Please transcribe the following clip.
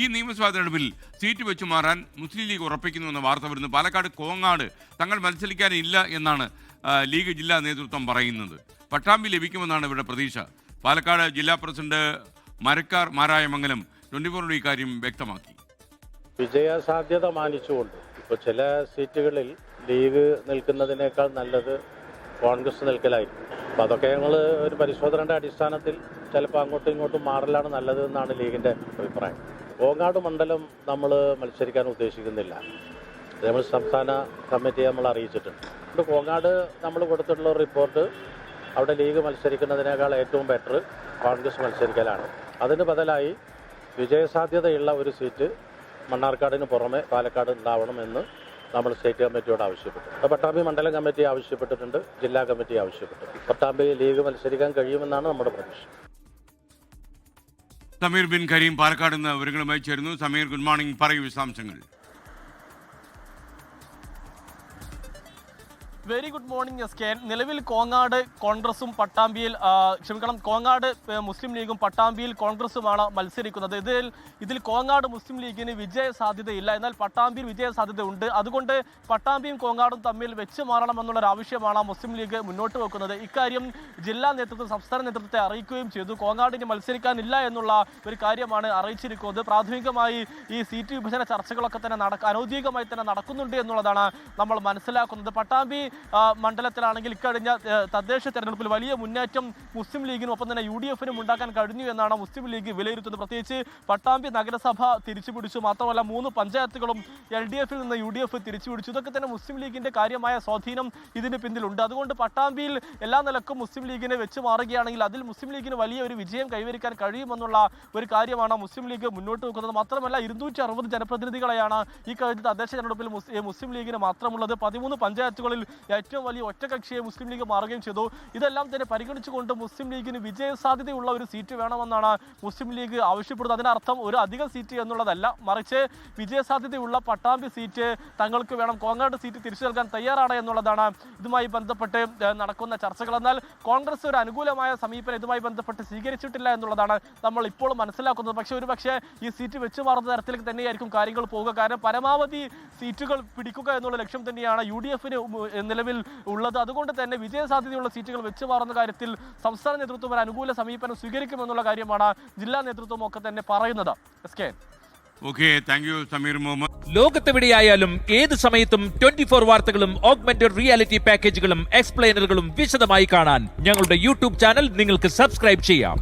ഈ നിയമസഭാ തെരഞ്ഞെടുപ്പിൽ സീറ്റ് വെച്ചു മാറാൻ മുസ്ലിം ലീഗ് ഉറപ്പിക്കുന്നുവെന്ന വാർത്ത വരുന്നു. പാലക്കാട് കോങ്ങാട് തങ്ങൾ മത്സരിക്കാനില്ല എന്നാണ് ലീഗ് ജില്ലാ നേതൃത്വം പറയുന്നത്. പട്ടാമ്പി ലഭിക്കുമെന്നാണ് ഇവിടെ പ്രതീക്ഷ. പാലക്കാട് ജില്ലാ പ്രസിഡന്റ് മരക്കാർ മാരായമംഗലം ട്വന്റി ഫോറിനോട് ഇക്കാര്യം വ്യക്തമാക്കി. വിജയ സാധ്യത മാനിച്ചുകൊണ്ട് ഇപ്പോൾ ചില സീറ്റുകളിൽ ലീഗ് നിൽക്കുന്നതിനേക്കാൾ നല്ലത് കോൺഗ്രസ് നിൽക്കലായിരിക്കും. അപ്പോൾ അതൊക്കെ ഞങ്ങൾ ഒരു പരിശോധനയുടെ അടിസ്ഥാനത്തിൽ ചിലപ്പോൾ അങ്ങോട്ടും ഇങ്ങോട്ടും മാറലാണ് നല്ലത് എന്നാണ് ലീഗിന്റെ അഭിപ്രായം. കോങ്ങാട് മണ്ഡലം നമ്മൾ മത്സരിക്കാൻ ഉദ്ദേശിക്കുന്നില്ല. നമ്മൾ സംസ്ഥാന കമ്മിറ്റിയെ നമ്മൾ അറിയിച്ചിട്ടുണ്ട്. കോങ്ങാട് നമ്മൾ കൊടുത്തിട്ടുള്ള റിപ്പോർട്ട് അവിടെ ലീഗ് മത്സരിക്കുന്നതിനേക്കാൾ ഏറ്റവും ബെറ്റർ കോൺഗ്രസ് മത്സരിക്കലാണ്. അതിന് ബദലായി വിജയസാധ്യതയുള്ള ഒരു സീറ്റ് മണ്ണാർക്കാടിന് പുറമെ പാലക്കാട് ഉണ്ടാവണമെന്ന് നമ്മൾ സ്റ്റേറ്റ് കമ്മിറ്റിയോട് ആവശ്യപ്പെട്ടു. അപ്പോൾ പട്ടാമ്പി മണ്ഡലം കമ്മിറ്റി ആവശ്യപ്പെട്ടിട്ടുണ്ട് ജില്ലാ കമ്മിറ്റി ആവശ്യപ്പെട്ടു. പട്ടാമ്പി ലീഗ് മത്സരിക്കാൻ കഴിയുമെന്നാണ് നമ്മുടെ പ്രതീക്ഷ. സമീർ ബിൻ കരീം പാലക്കാട് നിന്ന് വിവരങ്ങളുമായി ചേരുന്നു. സമീർ ഗുഡ് മോർണിംഗ് പറയൂ വിശദാംശങ്ങൾ. Very good morning S K. നിലവിൽ കോങ്ങാട് കോൺഗ്രസും പട്ടാമ്പിയിൽ ക്ഷമിക്കണം കോങ്ങാട് മുസ്ലിം ലീഗും പട്ടാമ്പിയിൽ കോൺഗ്രസുമാണ് മത്സരിക്കുന്നത്. ഇതിൽ ഇതിൽ കോങ്ങാട് മുസ്ലിം ലീഗിന് വിജയ സാധ്യതയില്ല. എന്നാൽ പട്ടാമ്പിയിൽ വിജയ സാധ്യത ഉണ്ട്. അതുകൊണ്ട് പട്ടാമ്പിയും കോങ്ങാടും തമ്മിൽ വെച്ച് മാറണമെന്നുള്ള ഒരു ആവശ്യമാണ് മുസ്ലിം ലീഗ് മുന്നോട്ട് വെക്കുന്നത്. ഇക്കാര്യം ജില്ലാ നേതൃത്വം സംസ്ഥാന നേതൃത്വത്തെ അറിയിക്കുകയും ചെയ്തു. കോങ്ങാടിന് മത്സരിക്കാനില്ല എന്നുള്ള ഒരു കാര്യമാണ് അറിയിച്ചിരിക്കുന്നത്. പ്രാഥമികമായി ഈ സീറ്റ് വിഭജന ചർച്ചകളൊക്കെ തന്നെ നടക്ക അനൗദ്യോഗികമായി തന്നെ നടക്കുന്നുണ്ട് എന്നുള്ളതാണ് നമ്മൾ മനസ്സിലാക്കുന്നത്. പട്ടാമ്പി മണ്ഡലത്തിലാണെങ്കിൽ ഇക്കഴിഞ്ഞ തദ്ദേശ തെരഞ്ഞെടുപ്പിൽ വലിയ മുന്നേറ്റം മുസ്ലിം ലീഗിനും ഒപ്പം തന്നെ യു ഡി എഫിനും ഉണ്ടാക്കാൻ കഴിഞ്ഞു എന്നാണ് മുസ്ലിം ലീഗ് വിലയിരുത്തുന്നത്. പ്രത്യേകിച്ച് പട്ടാമ്പി നഗരസഭ തിരിച്ചുപിടിച്ചു. മാത്രമല്ല മൂന്ന് പഞ്ചായത്തുകളും എൽ ഡി എഫിൽ നിന്ന് യു ഡി എഫ് തിരിച്ചുപിടിച്ചു. ഇതൊക്കെ തന്നെ മുസ്ലിം ലീഗിന്റെ കാര്യമായ സ്വാധീനം ഇതിന് പിന്നിലുണ്ട്. അതുകൊണ്ട് പട്ടാമ്പിയിൽ എല്ലാ നിലക്കും മുസ്ലിം ലീഗിനെ വെച്ച് മാറുകയാണെങ്കിൽ അതിൽ മുസ്ലിം ലീഗിന് വലിയ ഒരു വിജയം കൈവരിക്കാൻ കഴിയുമെന്നുള്ള ഒരു കാര്യമാണ് മുസ്ലിം ലീഗ് മുന്നോട്ട് വെക്കുന്നത്. മാത്രമല്ല ഇരുന്നൂറ്റി അറുപത് ജനപ്രതിനിധികളെയാണ് ഈ കഴിഞ്ഞ തദ്ദേശ തെരഞ്ഞെടുപ്പിൽ മുസ്ലിം ലീഗിന് മാത്രമുള്ളത്. പതിമൂന്ന് പഞ്ചായത്തുകളിൽ ഏറ്റവും വലിയ ഒറ്റകക്ഷിയെ മുസ്ലിം ലീഗ് മാറുകയും ചെയ്തു. ഇതെല്ലാം തന്നെ പരിഗണിച്ചുകൊണ്ട് മുസ്ലിം ലീഗിന് വിജയ സാധ്യതയുള്ള ഒരു സീറ്റ് വേണമെന്നാണ് മുസ്ലിം ലീഗ് ആവശ്യപ്പെടുന്നത്. അതിനർത്ഥം ഒരു അധിക സീറ്റ് എന്നുള്ളതല്ല. മറിച്ച് വിജയ സാധ്യതയുള്ള പട്ടാമ്പി സീറ്റ് തങ്ങൾക്ക് വേണം. കോങ്ങാട് സീറ്റ് തിരിച്ചു നൽകാൻ തയ്യാറാണ് എന്നുള്ളതാണ് ഇതുമായി ബന്ധപ്പെട്ട് നടക്കുന്ന ചർച്ചകൾ. എന്നാൽ കോൺഗ്രസ് ഒരു അനുകൂലമായ സമീപനം ഇതുമായി ബന്ധപ്പെട്ട് സ്വീകരിച്ചിട്ടില്ല എന്നുള്ളതാണ് നമ്മൾ ഇപ്പോൾ മനസ്സിലാക്കുന്നത്. പക്ഷേ ഒരു പക്ഷേ ഈ സീറ്റ് വെച്ചു മാറുന്ന തരത്തിലേക്ക് തന്നെയായിരിക്കും കാര്യങ്ങൾ പോവുക. കാരണം പരമാവധി സീറ്റുകൾ പിടിക്കുക എന്നുള്ള ലക്ഷ്യം തന്നെയാണ് യു ഡി എഫിന് നിലവിൽ ഉള്ളത്. അതുകൊണ്ട് തന്നെ വിജയ സാധ്യതയുള്ള സീറ്റുകൾ വെച്ച് മാറുന്ന കാര്യത്തിൽ സംസ്ഥാന നേതൃത്വം ഒരു അനുകൂല സമീപനം സ്വീകരിക്കുമെന്നുള്ള കാര്യമാണ് ജില്ലാ നേതൃത്വം ഒക്കെ തന്നെ പറയുന്നത്. S K. Okay thank you Sameer Muhammad ലോകത്തെവിടെയായാലും ഏത് സമയത്തും ട്വന്റി ഫോർ വാർത്തകളും ഓഗ്മെന്റഡ് റിയാലിറ്റി പാക്കേജുകളും എക്സ്പ്ലെയിനറുകളും വിശദമായി കാണാൻ ഞങ്ങളുടെ യൂട്യൂബ് ചാനൽ നിങ്ങൾക്ക് സബ്സ്ക്രൈബ് ചെയ്യാം.